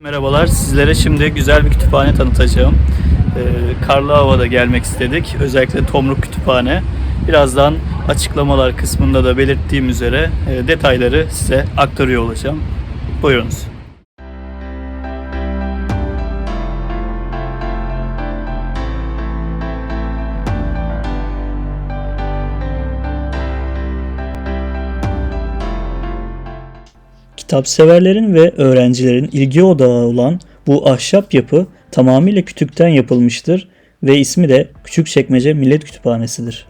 Merhabalar, sizlere şimdi güzel bir kütüphane tanıtacağım. Ee, karlı havada gelmek istedik. Özellikle Tomruk Kütüphane. Birazdan açıklamalar kısmında da belirttiğim üzere e, detayları size aktarıyor olacağım. Buyurunuz. Kitapseverlerin ve öğrencilerin ilgi odağı olan bu ahşap yapı tamamıyla kütükten yapılmıştır ve ismi de Küçükçekmece Millet Kütüphanesi'dir.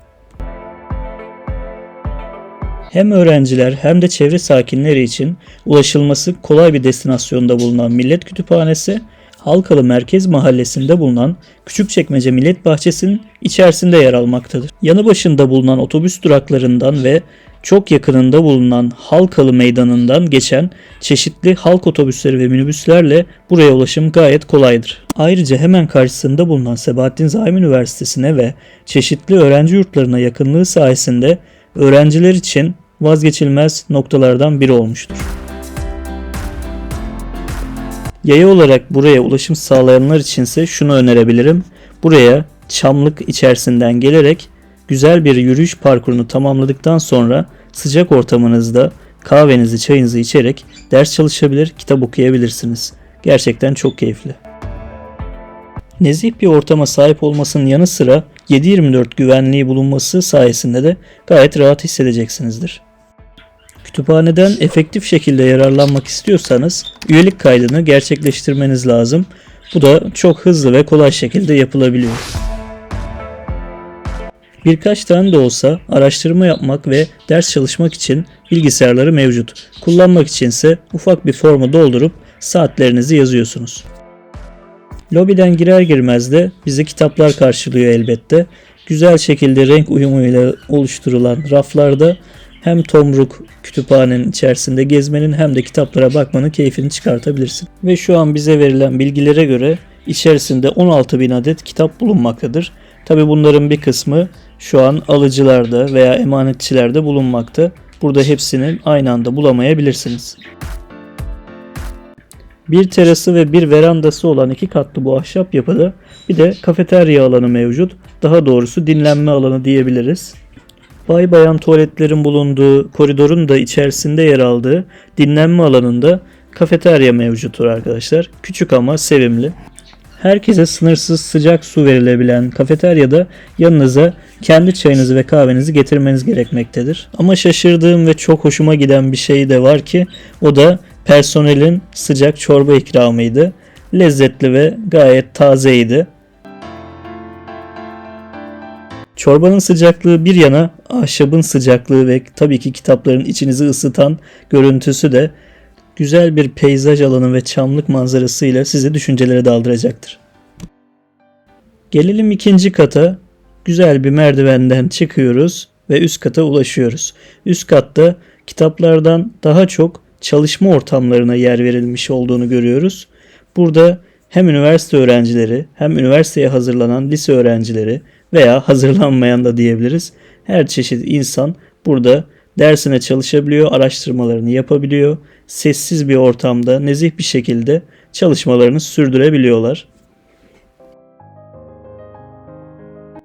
Hem öğrenciler hem de çevre sakinleri için ulaşılması kolay bir destinasyonda bulunan Millet Kütüphanesi, Halkalı Merkez Mahallesi'nde bulunan Küçükçekmece Millet Bahçesi'nin içerisinde yer almaktadır. Yanı başında bulunan otobüs duraklarından ve çok yakınında bulunan Halkalı Meydanı'ndan geçen çeşitli halk otobüsleri ve minibüslerle buraya ulaşım gayet kolaydır. Ayrıca hemen karşısında bulunan Sebahattin Zaim Üniversitesi'ne ve çeşitli öğrenci yurtlarına yakınlığı sayesinde öğrenciler için vazgeçilmez noktalardan biri olmuştur. Yaya olarak buraya ulaşım sağlayanlar içinse şunu önerebilirim. Buraya Çamlık içerisinden gelerek güzel bir yürüyüş parkurunu tamamladıktan sonra sıcak ortamınızda kahvenizi çayınızı içerek ders çalışabilir, kitap okuyabilirsiniz. Gerçekten çok keyifli. Nezih bir ortama sahip olmasının yanı sıra 7-24 güvenliği bulunması sayesinde de gayet rahat hissedeceksinizdir. Kütüphaneden efektif şekilde yararlanmak istiyorsanız üyelik kaydını gerçekleştirmeniz lazım. Bu da çok hızlı ve kolay şekilde yapılabiliyor. Birkaç tane de olsa araştırma yapmak ve ders çalışmak için bilgisayarları mevcut. Kullanmak içinse ufak bir formu doldurup saatlerinizi yazıyorsunuz. Lobiden girer girmez de bizi kitaplar karşılıyor elbette. Güzel şekilde renk uyumuyla oluşturulan raflarda hem Tomruk kütüphanenin içerisinde gezmenin hem de kitaplara bakmanın keyfini çıkartabilirsin. Ve şu an bize verilen bilgilere göre içerisinde 16 bin adet kitap bulunmaktadır. Tabi bunların bir kısmı şu an alıcılarda veya emanetçilerde bulunmakta. Burada hepsini aynı anda bulamayabilirsiniz. Bir terası ve bir verandası olan iki katlı bu ahşap yapıda bir de kafeterya alanı mevcut. Daha doğrusu dinlenme alanı diyebiliriz. Bay bayan tuvaletlerin bulunduğu koridorun da içerisinde yer aldığı dinlenme alanında kafeterya mevcuttur arkadaşlar. Küçük ama sevimli. Herkese sınırsız sıcak su verilebilen kafeteryada yanınıza kendi çayınızı ve kahvenizi getirmeniz gerekmektedir. Ama şaşırdığım ve çok hoşuma giden bir şey de var ki o da personelin sıcak çorba ikramıydı. Lezzetli ve gayet tazeydi. Çorbanın sıcaklığı bir yana ahşabın sıcaklığı ve tabii ki kitapların içinizi ısıtan görüntüsü de güzel bir peyzaj alanı ve çamlık manzarasıyla sizi düşüncelere daldıracaktır. Gelelim ikinci kata. Güzel bir merdivenden çıkıyoruz ve üst kata ulaşıyoruz. Üst katta kitaplardan daha çok çalışma ortamlarına yer verilmiş olduğunu görüyoruz. Burada hem üniversite öğrencileri hem üniversiteye hazırlanan lise öğrencileri veya hazırlanmayan da diyebiliriz. Her çeşit insan burada dersine çalışabiliyor, araştırmalarını yapabiliyor. Sessiz bir ortamda nezih bir şekilde çalışmalarını sürdürebiliyorlar.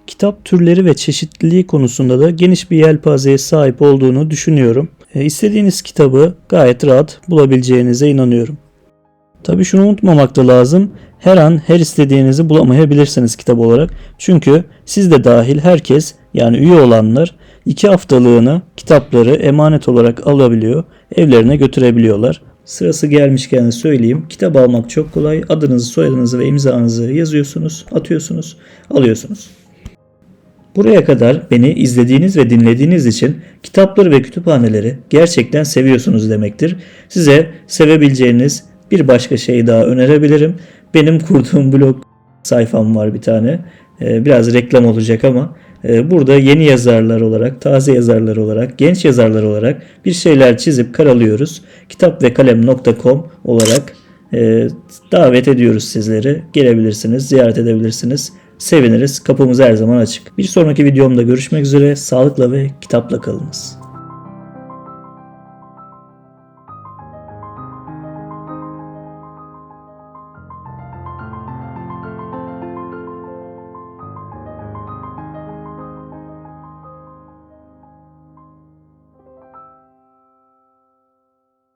Kitap türleri ve çeşitliliği konusunda da geniş bir yelpazeye sahip olduğunu düşünüyorum. E, istediğiniz kitabı gayet rahat bulabileceğinize inanıyorum. Tabii şunu unutmamak da lazım. Her an her istediğinizi bulamayabilirsiniz kitap olarak. Çünkü siz de dahil herkes yani üye olanlar iki haftalığına kitapları emanet olarak alabiliyor. Evlerine götürebiliyorlar. Sırası gelmişken de söyleyeyim. Kitap almak çok kolay. Adınızı, soyadınızı ve imzanızı yazıyorsunuz, atıyorsunuz, alıyorsunuz. Buraya kadar beni izlediğiniz ve dinlediğiniz için kitapları ve kütüphaneleri gerçekten seviyorsunuz demektir. Size sevebileceğiniz bir başka şey daha önerebilirim. Benim kurduğum blog sayfam var bir tane. Ee, Biraz reklam olacak ama burada yeni yazarlar olarak, taze yazarlar olarak, genç yazarlar olarak bir şeyler çizip karalıyoruz. Kitapvekalem.com olarak e, davet ediyoruz sizleri. Gelebilirsiniz, ziyaret edebilirsiniz. Seviniriz. Kapımız her zaman açık. Bir sonraki videomda görüşmek üzere. Sağlıkla ve kitapla kalınız.